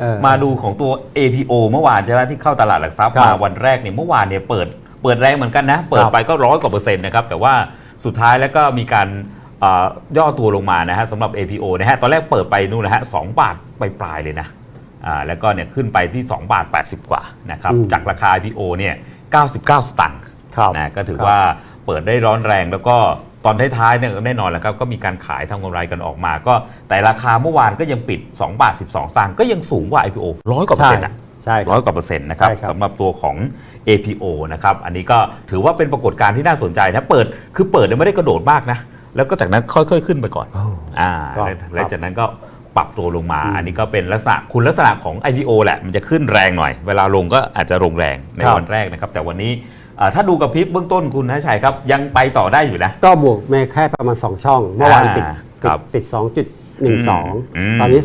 เออมาดูของตัว APO เมื่อวานใช่ไหมที่เข้าตลาดหลักทรัพย์ครับมาวันแรกเนี่ยเมื่อวานเนี่ยเปิดเปิดแรงเหมือนกันนะ เปิดครับไปก็ร้อยกว่าเปอร์เซ็นต์นะครับ แต่ว่าสุดท้ายแล้วก็มีการเอ่อย่อตัวลงมานะฮะสำหรับ APO นะฮะตอนแรกเปิดไปนู่นนะฮะสองบาทไปปลายๆเลยนะอ่าแล้วก็เนี่ยขึ้นไปที่2บาท80 กว่านะครับอืมจากราคา IPO เนี่ย99 สตางค์ครับนะก็ถือครับว่าเปิดได้ร้อนแรงแล้วก็ ตอนท้ายๆเนี่ยแน่นอนแหล้วครับก็มีการขายทำกำไรกันออกมา ก็แต่ราคาเมื่อวานก็ยังปิด2บาท12สตางค์ก็ยังสูงกว่า IPO ร้อยกว่าเปอร์เซ็นต์อะใช่คร้รัอบยกว่าเปอร์เซ็นต์นะครับใช่ครับสำหรับตัวของ APO นะครับอันนี้ก็ถือว่าเป็นปรากฏการณ์ที่น่าสนใจนะเปิดคือเปิดเนี่ยไม่ได้กระโดดมากนะแล้วก็จากนั้นค่อยๆขึ้นไปก่อนโอ้อ่าครับแล้วแล้วจากนั้นก็ปรับตัวลงมาอืมอันนี้ก็เป็นลักษณะคุณลักษณะของ IPO แหละ มันจะขึ้นแรงหน่อย เวลาลงก็อาจจะลงแรงในครับวันแรกนะครับ แต่วันนี้อ่า ถ้าดูกับพริบเบื้องต้นคุณทัชชัยครับ ยังไปต่อได้อยู่นะ ก็บวกมาแค่ประมาณ 2 ช่อง เมื่อวานปิดอ่าปิดครับปิดอืม2.12 ตอนนี้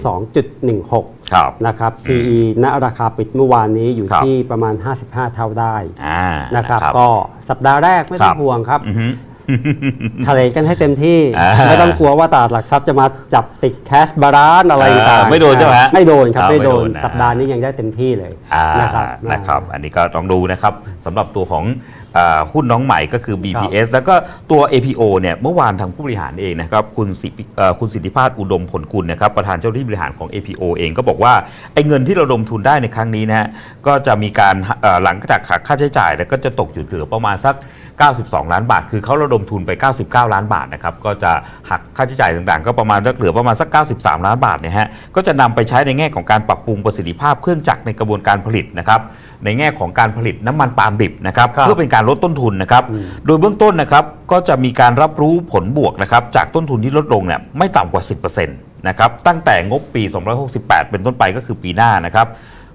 2.16ครับนะครับ PE ณราคาปิดเมื่อวานนี้อยู่ครับที่ประมาณ 55 เท่าได้อ่านะครับนะก็สัปดาห์แรกไม่ต้อครังบห่วงครับอือฮึ ทะเลกันให้เต็มที่ อ่าไม่ต้องกลัวว่าตลาดหลักทรัพย์จะมาจับติดแคชบาลานอะไรอ่าต่างๆไม่โดนใช่ไหมฮะไม่โดนครับอ่าไม่โดนไม่โดนนะ สัปดาห์นี้ยังได้เต็มที่เลยอ่านะครับ นะครับ อันนี้ก็ต้องดูนะครับสำหรับตัวของอ่าหุ้นน้องใหม่ก็คือ BPS แล้วก็ตัว APO เนี่ยเมื่อวานทางผู้บริหารเองนะครับคุณสิเอ่อคุณสิทธิภาพอุดมผลกุลนะครับประธานเจ้าหน้าที่บริหารของ APO เองก็บอกว่าไอ้เงินที่เราลงทุนได้ในครั้งนี้นะฮะก็จะมีการเอ่อหลังจากหักค่าใช้จ่าย แล้วก็จะตกอยู่เหลือประมาณสัก 92 ล้านบาท คือเขาระดมทุนไป 99 ล้านบาทนะครับก็จะหักค่าใช้จ่ายต่างๆ ก็ประมาณสักเหลือประมาณสัก 93 ล้านบาทเนี่ยฮะก็จะนำไปใช้ในแง่ของการปรับปรุงประสิทธิภาพเครื่องจักรในกระบวนการผลิตนะครับในแง่ของการผลิตน้ำมันปาล์มดิบนะครับครับเพื่อเป็นการลดต้นทุนนะครับอืมโดยเบื้องต้นนะครับก็จะมีการรับรู้ผลบวกนะครับจากต้นทุนที่ลดลงเนี่ยไม่ต่ำกว่า 10%นะครับตั้งแต่งบปี 268 เป็นต้นไปก็คือปีหน้านะครับ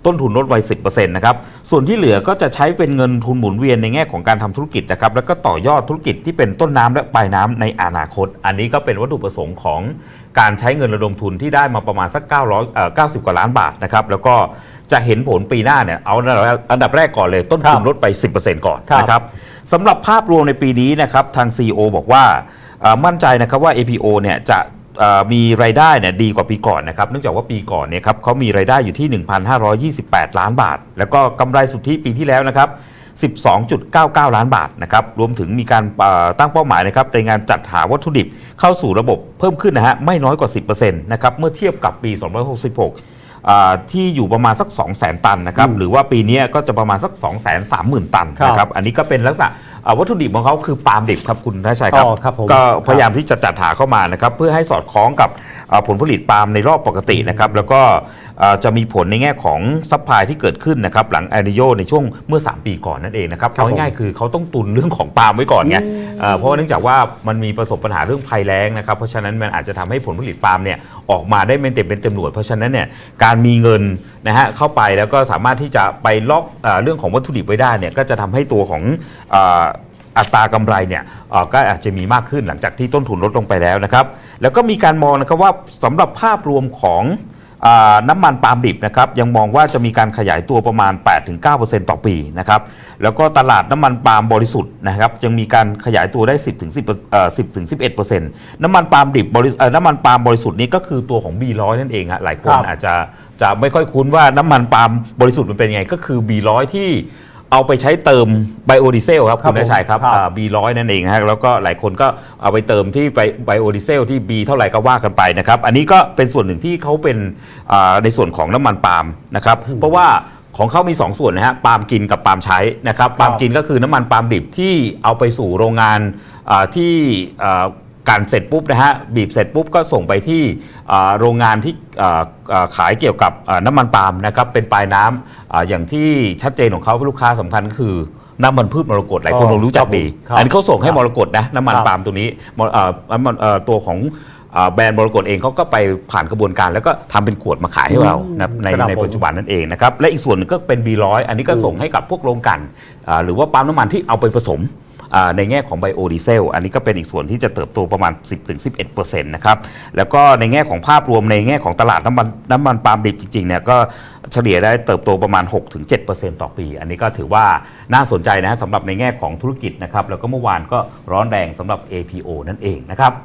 ต้นทุนลดไว้10%นะครับส่วนที่เหลือก็จะใช้เป็นเงินทุนหมุนเวียนในแง่ของการทำธุรกิจนะครับแล้วก็ต่อยอดธุรกิจที่เป็นต้นน้ำและปลายน้ำในอนาคต อันนี้ก็เป็นวัตถุประสงค์ของการใช้เงินระดมทุนที่ได้มาประมาณสัก 900เอ่อ90 กว่าล้านบาทนะครับแล้วก็จะเห็นผลปีหน้าเนี่ยเอาอันดับแรกก่อนเลยต้นทุนครับลดไป 10%ก่อนครับนะครับสำหรับภาพรวมในปีนี้นะครับทาง CEO บอกว่าเอ่อมั่นใจนะครับว่า APO เนี่ยจะเอ่อ มีรายได้เนี่ยดีกว่าปีก่อนนะครับเนื่องจากว่าปีก่อนเนี่ยครับเขามีรายได้อยู่ที่ 1,528 ล้านบาท แล้วก็กำไรสุทธิปีที่แล้วนะครับ12.99 ล้านบาทนะครับรวมถึงมีการตั้งเป้าหมายนะครับในงานจัดหาวัตถุดิบเข้าสู่ระบบเพิ่มขึ้นนะฮะไม่น้อยกว่า 10%นะครับเมื่อเทียบกับปี 2566 ที่อยู่ประมาณสัก 200,000 ตันนะครับหรือว่าปีนี้ก็จะประมาณสัก 230,000 ตันครับนะครับอันนี้ก็เป็นลักษณะ อ่อวัตถุดิบของเขาคือปาล์มดิบครับคุณทัชชัยครับอ๋อครับผมก็พยายามที่จะจัดหาเข้ามานะครับเพื่อให้สอดคล้องกับเอ่อผลผลิตปาล์มในรอบปกตินะครับแล้วก็เอ่อจะมีผลในแง่ของซัพพลายที่เกิดขึ้นนะครับหลังแอนิโยในช่วงเมื่อ 3 ปีก่อนนั่นเองนะครับครับเอาง่ายๆคือเขาต้องตุนเรื่องของปาล์มไว้ก่อนไงเอ่อเพราะว่าเนื่องจากว่ามันมีประสบปัญหาเรื่องภัยแล้งนะครับเพราะฉะนั้นมันอาจจะทำให้ผลผลิตปาล์มเนี่ยออกมาได้ไม่เต็มเป็นเต็มหน่วยเพราะฉะนั้นเนี่ยการมีเงินนะฮะเข้าไปแล้วก็สามารถที่จะไปล็อกเอ่อเรื่องของวัตถุดิบไว้ได้เนี่ยก็จะทำให้ตัวของเอ่อ อัตรากำไรเนี่ยเอ่อก็อาจจะมีมากขึ้นหลังจากที่ต้นทุนลดลงไปแล้วนะครับแล้วก็มีการมองนะครับว่าสำหรับภาพรวมของอาน้ำมันปาล์มดิบนะครับยังมองว่าจะมีการขยายตัวประมาณ 8-9%ต่อปีนะครับแล้วก็ตลาดน้ำมันปาล์มบริสุทธิ์นะครับยังมีการขยายตัวได้ 10-10เอ่อ10-11%น้ำมันปาล์มดิบบริเอ่อน้ำมันปาล์มบริสุทธิ์นี้ก็คือตัวของ B100 นั่นเองฮะหลายคนครับอาจจะจะไม่ค่อยคุ้นว่าน้ำมันปาล์มบริสุทธิ์มันเป็นยังไงก็คือ B100 ที่ เอาไปใช้เติมไบโอดีเซลครับครับคุณนชัยครับผมครับอ่า B100 นั่นเองฮะแล้วก็หลายคนก็เอาไปเติมที่ไบไบโอดีเซลที่ B เท่าไหร่ก็ว่ากันไปนะครับ อันนี้ก็เป็นส่วนหนึ่งที่เขาเป็นอ่าในส่วนของน้ำมันปาล์มนะครับ เพราะว่าของเขามี 2 ส่วนนะฮะ ปาล์มกินกับปาล์มใช้นะครับ ปาล์มกินก็คือน้ำมันปาล์มดิบที่เอาไปสู่โรงงานอ่าที่อ่า การเสร็จปุ๊บนะฮะบีบเสร็จปุ๊บก็ส่งไปที่อ่าโรงงานที่อ่าอ่าขายเกี่ยวกับอ่าน้ำมันปาล์มนะครับเป็นปลายน้ำอ่าอย่างที่ชัดเจนของเขาลูกค้าสำคัญก็คือน้ำมันพืชมรกตหลายคนคงรู้จักดีครับอันนี้เขาส่งให้มรกตนะน้ำมันครับปาล์มตัวนี้มรเอ่อน้ำมันเอ่อตัวของเอ่อแบรนด์มรกตเองเขาก็ไปผ่านกระบวนการ แล้วก็ทำเป็นขวดมาขายให้เรานะในครับในผมปัจจุบันนั่นเองนะครับและอีกส่วนหนึงก็เป็น B100 อันนี้ก็อืมส่งให้กับพวกโรงกลันอ่าหรือว่าปั๊มน้ำมันที่เอาไปผสมอ่า ในแง่ของไบโอดีเซลอันนี้ก็เป็นอีกส่วนที่จะเติบโตประมาณ 10-11%นะครับแล้วก็ในแง่ของภาพรวมในแง่ของตลาดน้ำมันน้ำมันปาล์มดิบจริงๆเนี่ยก็เฉลี่ยได้เติบโตประมาณ 6-7%ต่อปี อันนี้ก็ถือว่าน่าสนใจนะฮะสำหรับในแง่ของธุรกิจนะครับแล้วก็เมื่อวานก็ร้อนแรงสำหรับ APO นั่นเองนะครับ